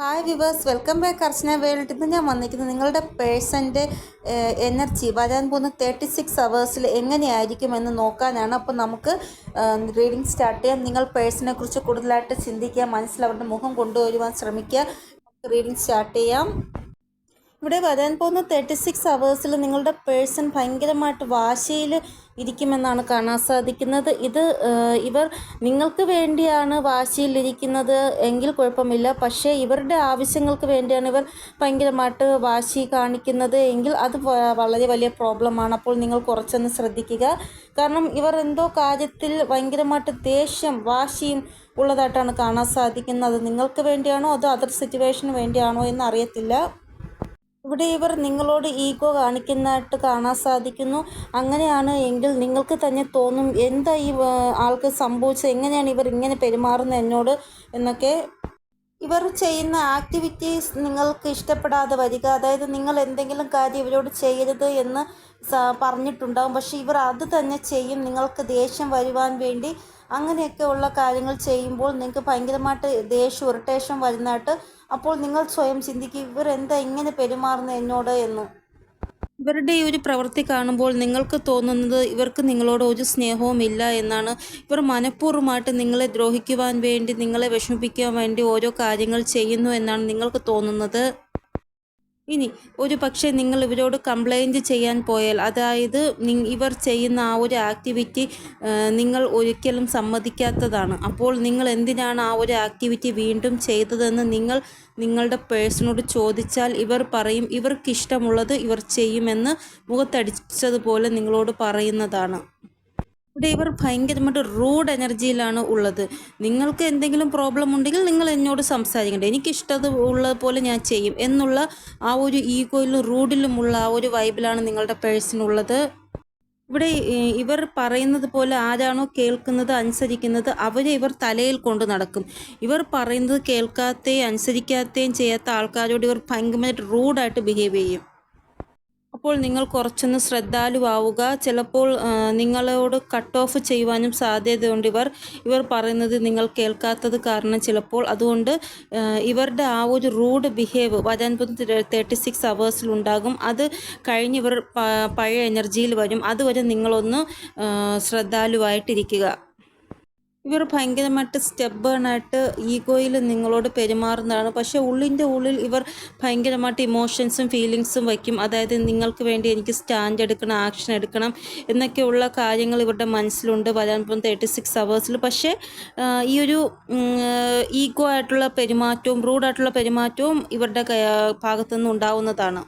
Hi viewers welcome back Archana world ഇന്ന് ഞാൻ വന്നിരിക്കുന്നത് നിങ്ങളുടെ പേഴ്സന്റെ എനർജി. വരാൻ പോകുന്ന തേർട്ടി സിക്സ് അവേഴ്സിൽ എങ്ങനെയായിരിക്കുമെന്ന് നോക്കാനാണ്. അപ്പോൾ നമുക്ക് റീഡിംഗ് സ്റ്റാർട്ട് ചെയ്യാം. നിങ്ങൾ പേഴ്സണെ കുറിച്ച് കൂടുതലായിട്ട് ചിന്തിക്കുക മനസ്സിൽ അവരുടെ മുഖം കൊണ്ടുവരുവാൻ ശ്രമിക്കുക. റീഡിംഗ് സ്റ്റാർട്ട് ചെയ്യാം. ഇവിടെ വരാൻ പോകുന്ന തേർട്ടി സിക്സ് അവേഴ്സിൽ നിങ്ങളുടെ പേഴ്സൺ ഭയങ്കരമായിട്ട് വാശിയിൽ ഇരിക്കുമെന്നാണ് കാണാൻ സാധിക്കുന്നത്. ഇത് ഇവർ നിങ്ങൾക്ക് വേണ്ടിയാണ് വാശിയിലിരിക്കുന്നത് എങ്കിൽ കുഴപ്പമില്ല. പക്ഷേ ഇവരുടെ ആവശ്യങ്ങൾക്ക് വേണ്ടിയാണ് ഇവർ ഭയങ്കരമായിട്ട് വാശി കാണിക്കുന്നത് എങ്കിൽ അത് വളരെ വലിയ പ്രോബ്ലമാണ്. അപ്പോൾ നിങ്ങൾ കുറച്ചൊന്ന് ശ്രദ്ധിക്കുക. കാരണം ഇവർ എന്തോ കാര്യത്തിൽ ഭയങ്കരമായിട്ട് ദേഷ്യം വാശിയും ഉള്ളതായിട്ടാണ് കാണാൻ സാധിക്കുന്നത്. നിങ്ങൾക്ക് വേണ്ടിയാണോ അതോ അതർ സിറ്റുവേഷന് വേണ്ടിയാണോ എന്ന് അറിയത്തില്ല. ഇവിടെ ഇവർ നിങ്ങളോട് ഈഗോ കാണിക്കുന്നതായിട്ട് കാണാൻ സാധിക്കുന്നു. അങ്ങനെയാണ് എങ്കിൽ നിങ്ങൾക്ക് തന്നെ തോന്നും എന്താ ഈ ആൾക്ക് സംഭവിച്ചത് എങ്ങനെയാണ് ഇവർ ഇങ്ങനെ പെരുമാറുന്നത് എന്നോട് എന്നൊക്കെ. ഇവർ ചെയ്യുന്ന ആക്ടിവിറ്റീസ് നിങ്ങൾക്ക് ഇഷ്ടപ്പെടാതെ വരിക. അതായത് നിങ്ങൾ എന്തെങ്കിലും കാര്യം ഇവരോട് ചെയ്യരുത് എന്ന് പറഞ്ഞിട്ടുണ്ടാകും പക്ഷേ ഇവർ അത് തന്നെ ചെയ്യും. നിങ്ങൾക്ക് ദേഷ്യം വരുവാൻ വേണ്ടി അങ്ങനെയൊക്കെ ഉള്ള കാര്യങ്ങൾ ചെയ്യുമ്പോൾ നിങ്ങൾക്ക് ഭയങ്കരമായിട്ട് ദേഷ്യം ഇറിറ്റേഷൻ വരുന്നതായിട്ട് അപ്പോൾ നിങ്ങൾ സ്വയം ചിന്തിക്കുക ഇവർ എന്താ ഇങ്ങനെ പെരുമാറുന്നത് എന്നോട്? എന്ന്. ഇവരുടെ ഈ ഒരു പ്രവൃത്തി കാണുമ്പോൾ നിങ്ങൾക്ക് തോന്നുന്നത് ഇവർക്ക് നിങ്ങളോട് ഒരു സ്നേഹവും ഇല്ല എന്നാണ്. ഇവർ മനഃപൂർവമായിട്ട് നിങ്ങളെ ദ്രോഹിക്കുവാൻ വേണ്ടി നിങ്ങളെ വിഷമിപ്പിക്കാൻ വേണ്ടി ഓരോ കാര്യങ്ങൾ ചെയ്യുന്നു എന്നാണ് നിങ്ങൾക്ക് തോന്നുന്നത്. ഇനി ഒരു പക്ഷേ നിങ്ങൾ ഇവരോട് കംപ്ലൈന്റ് ചെയ്യാൻ പോയാൽ അതായത് ഇവർ ചെയ്യുന്ന ആ ഒരു ആക്ടിവിറ്റി നിങ്ങൾ ഒരിക്കലും സമ്മതിക്കാത്തതാണ്. അപ്പോൾ നിങ്ങൾ എന്തിനാണ് ആ ഒരു ആക്ടിവിറ്റി വീണ്ടും ചെയ്തതെന്ന് നിങ്ങൾ നിങ്ങളുടെ പേഴ്സണോട് ചോദിച്ചാൽ ഇവർ പറയും ഇവർക്കിഷ്ടമുള്ളത് ഇവർ ചെയ്യുമെന്ന് മുഖത്തടിച്ചതുപോലെ നിങ്ങളോട് പറയുന്നതാണ്. ഇവിടെ ഇവർ ഭയങ്കരമായിട്ട് റൂഡ് എനർജിയിലാണ് ഉള്ളത്. നിങ്ങൾക്ക് എന്തെങ്കിലും പ്രോബ്ലം ഉണ്ടെങ്കിൽ നിങ്ങൾ എന്നോട് സംസാരിക്കണ്ടേ? എനിക്കിഷ്ടത് ഉള്ളത് പോലെ ഞാൻ ചെയ്യും എന്നുള്ള ആ ഒരു ഈഗോയിലും റൂഡിലുമുള്ള ആ ഒരു വൈബിലാണ് നിങ്ങളുടെ പേഴ്സണുള്ളത് ഇവിടെ ഇവർ പറയുന്നത് പോലെ ആരാണോ കേൾക്കുന്നത് അനുസരിക്കുന്നത് അവരെ ഇവർ തലയിൽ കൊണ്ട് നടക്കും. ഇവർ പറയുന്നത് കേൾക്കാത്തേ അനുസരിക്കാത്തയും ചെയ്യാത്ത ആൾക്കാരോട് ഇവർ ഭയങ്കരമായിട്ട് റൂഡായിട്ട് ബിഹേവ് ചെയ്യും. അപ്പോൾ നിങ്ങൾ കുറച്ചൊന്ന് ശ്രദ്ധാലുവാവുക. ചിലപ്പോൾ നിങ്ങളോട് കട്ട് ഓഫ് ചെയ്യുവാനും സാധ്യതയുണ്ട്. ഇവർ ഇവർ പറയുന്നത് നിങ്ങൾ കേൾക്കാത്തത് കാരണം ചിലപ്പോൾ അതുകൊണ്ട് ഇവരുടെ ആ ഒരു റൂഡ് ബിഹേവ് വരാൻ പോകുന്ന തേർട്ടി സിക്സ് അവേഴ്സിൽ ഉണ്ടാകും. അത് കഴിഞ്ഞ് ഇവർ പഴയ എനർജിയിൽ വരും. അതുവരെ നിങ്ങളൊന്ന് ശ്രദ്ധാലുവായിട്ടിരിക്കുക. ഇവർ ഭയങ്കരമായിട്ട് സ്റ്റെബേണായിട്ട് ഈഗോയിൽ നിങ്ങളോട് പെരുമാറുന്നതാണ്. പക്ഷേ ഉള്ളിന്റെ ഉള്ളിൽ ഇവർ ഭയങ്കരമായിട്ട് ഇമോഷൻസും ഫീലിങ്സും വയ്ക്കും. അതായത് നിങ്ങൾക്ക് വേണ്ടി എനിക്ക് സ്റ്റാൻഡ് എടുക്കണം ആക്ഷൻ എടുക്കണം എന്നൊക്കെയുള്ള കാര്യങ്ങൾ ഇവരുടെ മനസ്സിലുണ്ട് വരാൻ പോകുന്ന തേർട്ടി സിക്സ് അവേഴ്സിൽ പക്ഷേ ഈ ഒരു ഈഗോ ആയിട്ടുള്ള പെരുമാറ്റവും റൂഡായിട്ടുള്ള പെരുമാറ്റവും ഇവരുടെ ഭാഗത്തുനിന്ന് ഉണ്ടാവുന്നതാണ്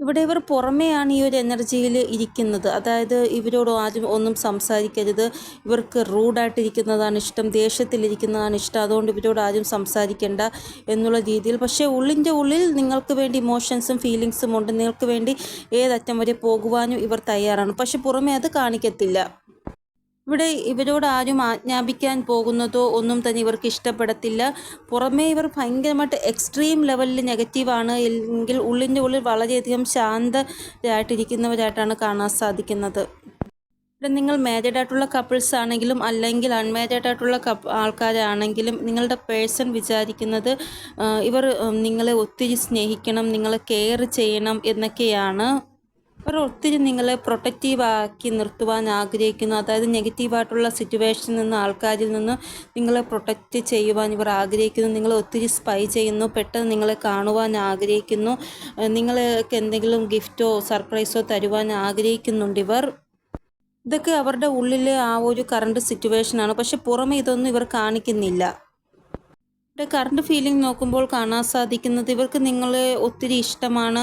ഇവിടെ ഇവർ പുറമെയാണ് ഈ ഒരു എനർജിയിൽ ഇരിക്കുന്നത്. അതായത് ഇവരോട് ആരും ഒന്നും സംസാരിക്കരുത്. ഇവർക്ക് റൂഡായിട്ടിരിക്കുന്നതാണ് ഇഷ്ടം. ദേഷ്യത്തിലിരിക്കുന്നതാണ് ഇഷ്ടം. അതുകൊണ്ട് ഇവരോട് ആരും സംസാരിക്കേണ്ട എന്നുള്ള രീതിയിൽ. പക്ഷേ ഉള്ളിന്റെ ഉള്ളിൽ നിങ്ങൾക്ക് വേണ്ടി ഇമോഷൻസും ഫീലിങ്സും ഉണ്ട്. നിങ്ങൾക്ക് വേണ്ടി ഏതറ്റം വരെ പോകുവാനും ഇവർ തയ്യാറാണ്. പക്ഷെ പുറമേ അത് കാണിക്കത്തില്ല. ഇവിടെ ഇവരോട് ആരും ആജ്ഞാപിക്കാൻ പോകുന്നതോ ഒന്നും തന്നെ ഇവർക്ക് ഇഷ്ടപ്പെടത്തില്ല. പുറമേ ഇവർ ഭയങ്കരമായിട്ട് എക്സ്ട്രീം ലെവലിൽ നെഗറ്റീവാണ് എങ്കിൽ ഉള്ളിന്റെ ഉള്ളിൽ വളരെയധികം ശാന്തരായിട്ടിരിക്കുന്നവരായിട്ടാണ് കാണാൻ സാധിക്കുന്നത്. ഇവിടെ നിങ്ങൾ മാരീഡ് ആയിട്ടുള്ള കപ്പിൾസ് ആണെങ്കിലും അല്ലെങ്കിൽ അൺമാരീഡ് ആയിട്ടുള്ള കപ്പ് ആൾക്കാരാണെങ്കിലും നിങ്ങളുടെ പേഴ്സൺ വിചാരിക്കുന്നത് ഇവർ നിങ്ങളെ ഒത്തിരി സ്നേഹിക്കണം നിങ്ങളെ കെയർ ചെയ്യണം എന്നൊക്കെയാണ്. അവർ ഒത്തിരി നിങ്ങളെ പ്രൊട്ടക്റ്റീവാക്കി നിർത്തുവാൻ ആഗ്രഹിക്കുന്നു. അതായത് നെഗറ്റീവായിട്ടുള്ള സിറ്റുവേഷനിൽ നിന്ന് ആൾക്കാരിൽ നിന്ന് നിങ്ങളെ പ്രൊട്ടക്റ്റ് ചെയ്യുവാൻ ഇവർ ആഗ്രഹിക്കുന്നു. നിങ്ങളെ ഒത്തിരി സ്പൈ ചെയ്യുന്നു. പെട്ടെന്ന് നിങ്ങളെ കാണുവാൻ ആഗ്രഹിക്കുന്നു. നിങ്ങൾക്ക് എന്തെങ്കിലും ഗിഫ്റ്റോ സർപ്രൈസോ തരുവാൻ ആഗ്രഹിക്കുന്നുണ്ട് ഇവർ. ഇതൊക്കെ അവരുടെ ഉള്ളിലെ ആ ഒരു കറണ്ട് സിറ്റുവേഷനാണ് പക്ഷെ പുറമെ ഇതൊന്നും ഇവർ കാണിക്കുന്നില്ല. ഇവിടെ കറണ്ട് ഫീലിംഗ് നോക്കുമ്പോൾ കാണാൻ സാധിക്കുന്നത് ഇവർക്ക് നിങ്ങളെ ഒത്തിരി ഇഷ്ടമാണ്.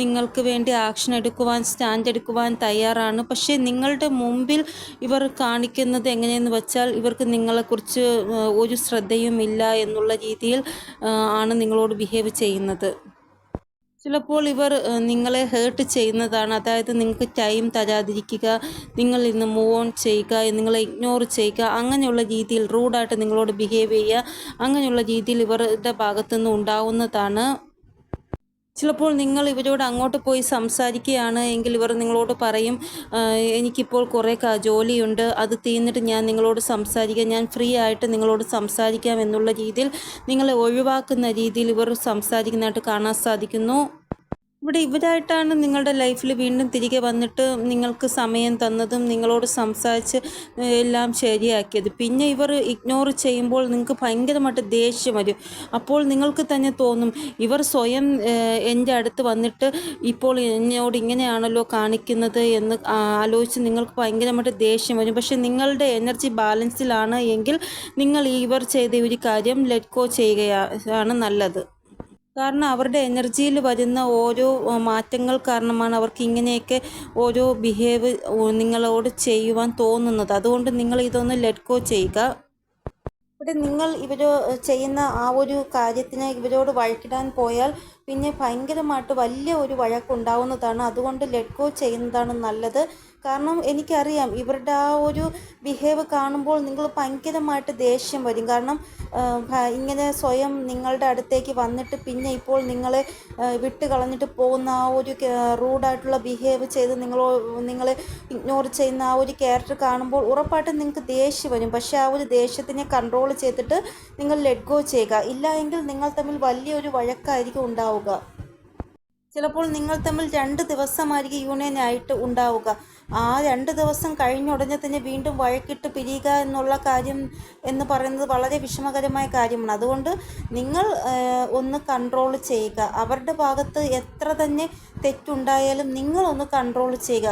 നിങ്ങൾക്ക് വേണ്ടി ആക്ഷൻ എടുക്കുവാൻ സ്റ്റാൻഡ് എടുക്കുവാൻ തയ്യാറാണ്. പക്ഷേ നിങ്ങളുടെ മുമ്പിൽ ഇവർ കാണിക്കുന്നത് എങ്ങനെയെന്ന് വെച്ചാൽ ഇവർക്ക് നിങ്ങളെക്കുറിച്ച് ഒരു ശ്രദ്ധയും ഇല്ല എന്നുള്ള രീതിയിൽ ആണ് നിങ്ങളോട് ബിഹേവ് ചെയ്യുന്നത്. ചിലപ്പോൾ ഇവർ നിങ്ങളെ ഹേർട്ട് ചെയ്യുന്നതാണ്. അതായത് നിങ്ങൾക്ക് ടൈം തരാതിരിക്കുക നിങ്ങൾ ഇന്ന് മൂവ് ഓൺ ചെയ്യുക നിങ്ങളെ ഇഗ്നോർ ചെയ്യുക അങ്ങനെയുള്ള രീതിയിൽ റൂഡായിട്ട് നിങ്ങളോട് ബിഹേവ് ചെയ്യുക അങ്ങനെയുള്ള രീതിയിൽ ഇവരുടെ ഭാഗത്തുനിന്ന് ഉണ്ടാവുന്നതാണ് ചിലപ്പോൾ നിങ്ങൾ ഇവരോട് അങ്ങോട്ട് പോയി സംസാരിക്കുകയാണ് എങ്കിൽ ഇവർ നിങ്ങളോട് പറയും "ആ, എനിക്കിപ്പോൾ കുറേ ജോലിയുണ്ട്. അത് തീർന്നിട്ട് ഞാൻ നിങ്ങളോട് സംസാരിക്കാം. ഞാൻ ഫ്രീ ആയിട്ട് നിങ്ങളോട് സംസാരിക്കാം എന്നുള്ള രീതിയിൽ നിങ്ങളെ ഒഴിവാക്കുന്ന രീതിയിൽ ഇവർ സംസാരിക്കുന്നതായിട്ട് കാണാൻ സാധിക്കുന്നു. ഇവിടെ ഇവരായിട്ടാണ് നിങ്ങളുടെ ലൈഫിൽ വീണ്ടും തിരികെ വന്നിട്ട് നിങ്ങൾക്ക് സമയം തന്നതും നിങ്ങളോട് സംസാരിച്ച് എല്ലാം ശരിയാക്കിയത്. പിന്നെ ഇവർ ഇഗ്നോർ ചെയ്യുമ്പോൾ നിങ്ങൾക്ക് ഭയങ്കരമായിട്ട് ദേഷ്യം വരും. അപ്പോൾ നിങ്ങൾക്ക് തന്നെ തോന്നും ഇവർ സ്വയം എന്റെ അടുത്ത് വന്നിട്ട് ഇപ്പോൾ എന്നോട് ഇങ്ങനെയാണല്ലോ കാണിക്കുന്നത് എന്ന് ആലോചിച്ച് നിങ്ങൾക്ക് ഭയങ്കരമായിട്ട് ദേഷ്യം വരും. പക്ഷേ നിങ്ങളുടെ എനർജി ബാലൻസിലാണ് എങ്കിൽ നിങ്ങൾ ഇവർ ചെയ്ത ഒരു കാര്യം ലെറ്റ് ഗോ ചെയ്യുകയാണ് നല്ലത്. കാരണം അവരുടെ എനർജിയിൽ വരുന്ന ഓരോ മാറ്റങ്ങൾ കാരണമാണ് അവർക്ക് ഇങ്ങനെയൊക്കെ ഓരോ ബിഹേവ് നിങ്ങളോട് ചെയ്യുവാൻ തോന്നുന്നത്. അതുകൊണ്ട് നിങ്ങൾ ഇതൊന്ന് ലെറ്റ് ഗോ ചെയ്യുക. ഇവിടെ നിങ്ങൾ ഇവരോ ചെയ്യുന്ന ആ ഒരു കാര്യത്തിന് ഇവരോട് വഴക്കിടാൻ പോയാൽ പിന്നെ ഭയങ്കരമായിട്ട് വലിയ ഒരു വഴക്കുണ്ടാവുന്നതാണ്. അതുകൊണ്ട് ലെറ്റ് ഗോ ചെയ്യുന്നതാണ് നല്ലത്. കാരണം എനിക്കറിയാം ഇവരുടെ ആ ഒരു ബിഹേവ് കാണുമ്പോൾ നിങ്ങൾ ഭയങ്കരമായിട്ട് ദേഷ്യം വരും. കാരണം ഇങ്ങനെ സ്വയം നിങ്ങളുടെ അടുത്തേക്ക് വന്നിട്ട് പിന്നെ ഇപ്പോൾ നിങ്ങളെ വിട്ട് കളഞ്ഞിട്ട് പോകുന്ന ആ ഒരു റൂഡായിട്ടുള്ള ബിഹേവ് ചെയ്ത് നിങ്ങളോ നിങ്ങളെ ഇഗ്നോർ ചെയ്യുന്ന ആ ഒരു ക്യാരക്ടർ കാണുമ്പോൾ ഉറപ്പായിട്ടും നിങ്ങൾക്ക് ദേഷ്യം വരും. പക്ഷേ ആ ഒരു ദേഷ്യത്തിനെ കൺട്രോൾ ചെയ്തിട്ട് നിങ്ങൾ ലെറ്റ് ഗോ ചെയ്യുക. ഇല്ല നിങ്ങൾ തമ്മിൽ വലിയൊരു വഴക്കായിരിക്കും ഉണ്ടാവുക. ചിലപ്പോൾ നിങ്ങൾ തമ്മിൽ രണ്ട് ദിവസമായിരിക്കും യൂണിയൻ ആയിട്ട് ഉണ്ടാവുക. ആ രണ്ട് ദിവസം കഴിഞ്ഞ ഉടനെ തന്നെ വീണ്ടും വഴക്കിട്ട് പിരിയുക എന്നുള്ള കാര്യം എന്ന് പറയുന്നത് വളരെ വിഷമകരമായ കാര്യമാണ്. അതുകൊണ്ട് നിങ്ങൾ ഒന്ന് കൺട്രോൾ ചെയ്യുക. അവരുടെ ഭാഗത്ത് എത്ര തന്നെ തെറ്റുണ്ടായാലും നിങ്ങളൊന്ന് കൺട്രോൾ ചെയ്യുക.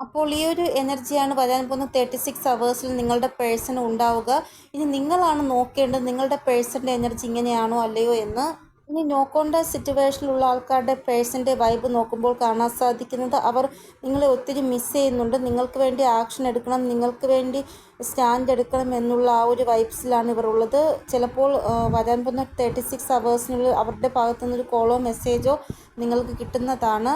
അപ്പോൾ ഈ ഒരു എനർജിയാണ് വരാൻ പോകുന്ന തേർട്ടി സിക്സ് അവേഴ്സിൽ നിങ്ങളുടെ പേഴ്സൺ ഉണ്ടാവുക. ഇനി നിങ്ങളാണ് നോക്കേണ്ടത് നിങ്ങളുടെ പേഴ്സന്റെ എനർജി ഇങ്ങനെയാണോ അല്ലയോ എന്ന്. ഇനി നോ കോണ്ടാക്ട് സിറ്റുവേഷനിലുള്ള ആൾക്കാരുടെ പേഴ്സന്റെ വൈബ് നോക്കുമ്പോൾ കാണാൻ സാധിക്കുന്നത് അവർ നിങ്ങളെ ഒത്തിരി മിസ് ചെയ്യുന്നുണ്ട്. നിങ്ങൾക്ക് വേണ്ടി ആക്ഷൻ എടുക്കണം നിങ്ങൾക്ക് വേണ്ടി സ്റ്റാൻഡ് എടുക്കണം എന്നുള്ള ആ ഒരു വൈബ്സിലാണ് ഇവർ ഉള്ളത്. ചിലപ്പോൾ വരാൻ പോകുന്ന തേർട്ടി സിക്സ് അവേഴ്സിനുള്ളിൽ അവരുടെ ഭാഗത്തു നിന്നൊരു കോളോ മെസ്സേജോ നിങ്ങൾക്ക് കിട്ടുന്നതാണ്.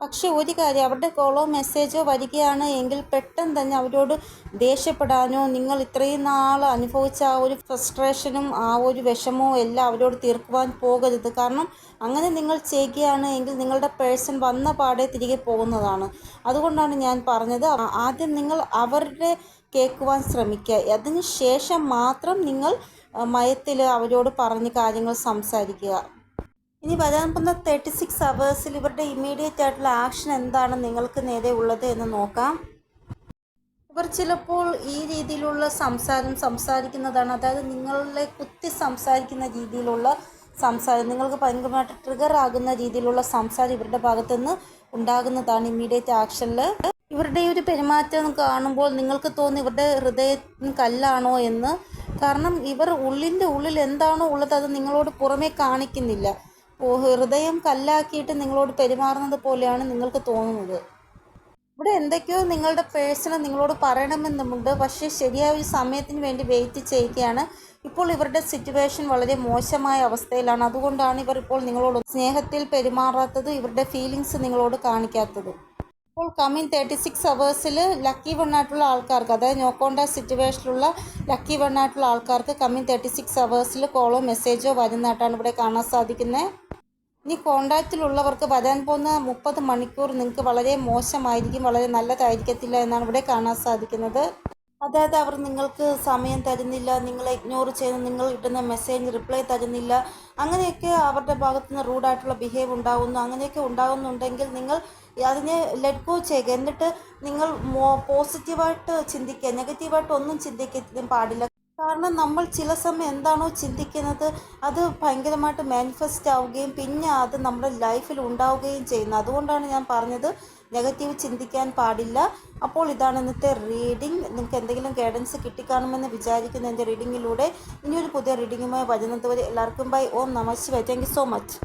പക്ഷെ ഒരു കാര്യം അവരുടെ കോളോ മെസ്സേജോ വരികയാണ് എങ്കിൽ പെട്ടെന്ന് തന്നെ അവരോട് ദേഷ്യപ്പെടാനോ നിങ്ങൾ ഇത്രയും നാൾ അനുഭവിച്ച ആ ഒരു ഫ്രസ്ട്രേഷനും ആ ഒരു വിഷമവും എല്ലാം അവരോട് തീർക്കുവാൻ പോകരുത്. കാരണം അങ്ങനെ നിങ്ങൾ ചെയ്യുകയാണ് എങ്കിൽ നിങ്ങളുടെ പേഴ്സൺ വന്ന പാടെ തിരികെ പോകുന്നതാണ്. അതുകൊണ്ടാണ് ഞാൻ പറഞ്ഞത് ആദ്യം നിങ്ങൾ അവരുടെ കേൾക്കുവാൻ ശ്രമിക്കുക. അതിന് ശേഷം മാത്രം നിങ്ങൾ മയത്തിൽ അവരോട് പറഞ്ഞ് കാര്യങ്ങൾ സംസാരിക്കുക. ഇനി വരാൻ പോകുന്ന തേർട്ടി സിക്സ് അവേഴ്സിൽ ഇവരുടെ ഇമ്മീഡിയറ്റ് ആയിട്ടുള്ള ആക്ഷൻ എന്താണ് നിങ്ങൾക്ക് നേരെ ഉള്ളത് എന്ന് നോക്കാം. ഇവർ ചിലപ്പോൾ ഈ രീതിയിലുള്ള സംസാരം സംസാരിക്കുന്നതാണ്. അതായത് നിങ്ങളെ കുത്തി സംസാരിക്കുന്ന രീതിയിലുള്ള സംസാരം നിങ്ങൾക്ക് ഭയങ്കരമായിട്ട് ട്രിഗർ ആകുന്ന രീതിയിലുള്ള സംസാരം ഇവരുടെ ഭാഗത്തു നിന്ന് ഉണ്ടാകുന്നതാണ് ഇമ്മീഡിയറ്റ് ആക്ഷനിൽ ഇവരുടെ ഈ ഒരു പെരുമാറ്റം കാണുമ്പോൾ നിങ്ങൾക്ക് തോന്നി ഇവരുടെ ഹൃദയത്തിന് കല്ലാണോ എന്ന്. കാരണം ഇവർ ഉള്ളിന്റെ ഉള്ളിൽ എന്താണോ ഉള്ളത് അത് നിങ്ങളോട് പുറമേ കാണിക്കുന്നില്ല. ഹൃദയം കല്ലാക്കിയിട്ട് നിങ്ങളോട് പെരുമാറുന്നത് പോലെയാണ് നിങ്ങൾക്ക് തോന്നുന്നത്. ഇവിടെ എന്തൊക്കെയോ നിങ്ങളുടെ പേഴ്സണൽ നിങ്ങളോട് പറയണമെന്നുമുണ്ട്. പക്ഷേ ശരിയായ ഒരു സമയത്തിന് വേണ്ടി വെയിറ്റ് ചെയ്യുകയാണ്. ഇപ്പോൾ ഇവരുടെ സിറ്റുവേഷൻ വളരെ മോശമായ അവസ്ഥയിലാണ്. അതുകൊണ്ടാണ് ഇവർ ഇപ്പോൾ നിങ്ങളോട് സ്നേഹത്തിൽ പെരുമാറാത്തത് ഇവരുടെ ഫീലിങ്സ് നിങ്ങളോട് കാണിക്കാത്തത്. ഇപ്പോൾ കമ്മിങ് തേർട്ടി സിക്സ് അവേഴ്സിൽ ലക്കി വണ്ണായിട്ടുള്ള ആൾക്കാർക്ക് അതായത് നോക്കോണ്ട സിറ്റുവേഷനിലുള്ള ലക്കി വണ്ണായിട്ടുള്ള ആൾക്കാർക്ക് കമ്മിങ് തേർട്ടി സിക്സ് അവേഴ്സിൽ കോളോ മെസ്സേജോ വരുന്നതായിട്ടാണ് ഇവിടെ കാണാൻ സാധിക്കുന്നത്. ഇനി കോണ്ടാക്റ്റിലുള്ളവർക്ക് വരാൻ പോകുന്ന മുപ്പത് മണിക്കൂർ നിങ്ങൾക്ക് വളരെ മോശമായിരിക്കും വളരെ നല്ലതായിരിക്കത്തില്ല എന്നാണ് ഇവിടെ കാണാൻ സാധിക്കുന്നത്. അതായത് അവർ നിങ്ങൾക്ക് സമയം തരുന്നില്ല നിങ്ങളെ ഇഗ്നോർ ചെയ്യുന്ന നിങ്ങൾ ഇടുന്ന മെസ്സേജ് റിപ്ലൈ തരുന്നില്ല. അങ്ങനെയൊക്കെ അവരുടെ ഭാഗത്തു നിന്ന് റൂഡായിട്ടുള്ള ബിഹേവ് ഉണ്ടാകുന്നു അങ്ങനെയൊക്കെ ഉണ്ടാകുന്നുണ്ടെങ്കിൽ നിങ്ങൾ അതിനെ ലെറ്റ് ഗോ ചെയ്യുക. എന്നിട്ട് നിങ്ങൾ പോസിറ്റീവായിട്ട് ചിന്തിക്കുക. നെഗറ്റീവായിട്ട് ഒന്നും ചിന്തിക്കാൻ പാടില്ല. കാരണം നമ്മൾ ചില സമയം എന്താണോ ചിന്തിക്കുന്നത് അത് ഭയങ്കരമായിട്ട് മാനിഫെസ്റ്റ് ആവുകയും പിന്നെ അത് നമ്മുടെ ലൈഫിൽ ഉണ്ടാവുകയും ചെയ്യുന്നു. അതുകൊണ്ടാണ് ഞാൻ പറഞ്ഞത് നെഗറ്റീവ് ചിന്തിക്കാൻ പാടില്ല. അപ്പോൾ ഇതാണ് ഇന്നത്തെ റീഡിംഗ് നിങ്ങൾക്ക് എന്തെങ്കിലും ഗൈഡൻസ് കിട്ടിക്കാണുമെന്ന് വിചാരിക്കുന്ന എന്റെ റീഡിങ്ങിലൂടെ ഇനിയൊരു പുതിയ റീഡിങ്ങുമായി വരുന്നത് വരെ എല്ലാവർക്കും ബൈ ഓം നമസ്വേ താങ്ക് യു സോ മച്ച്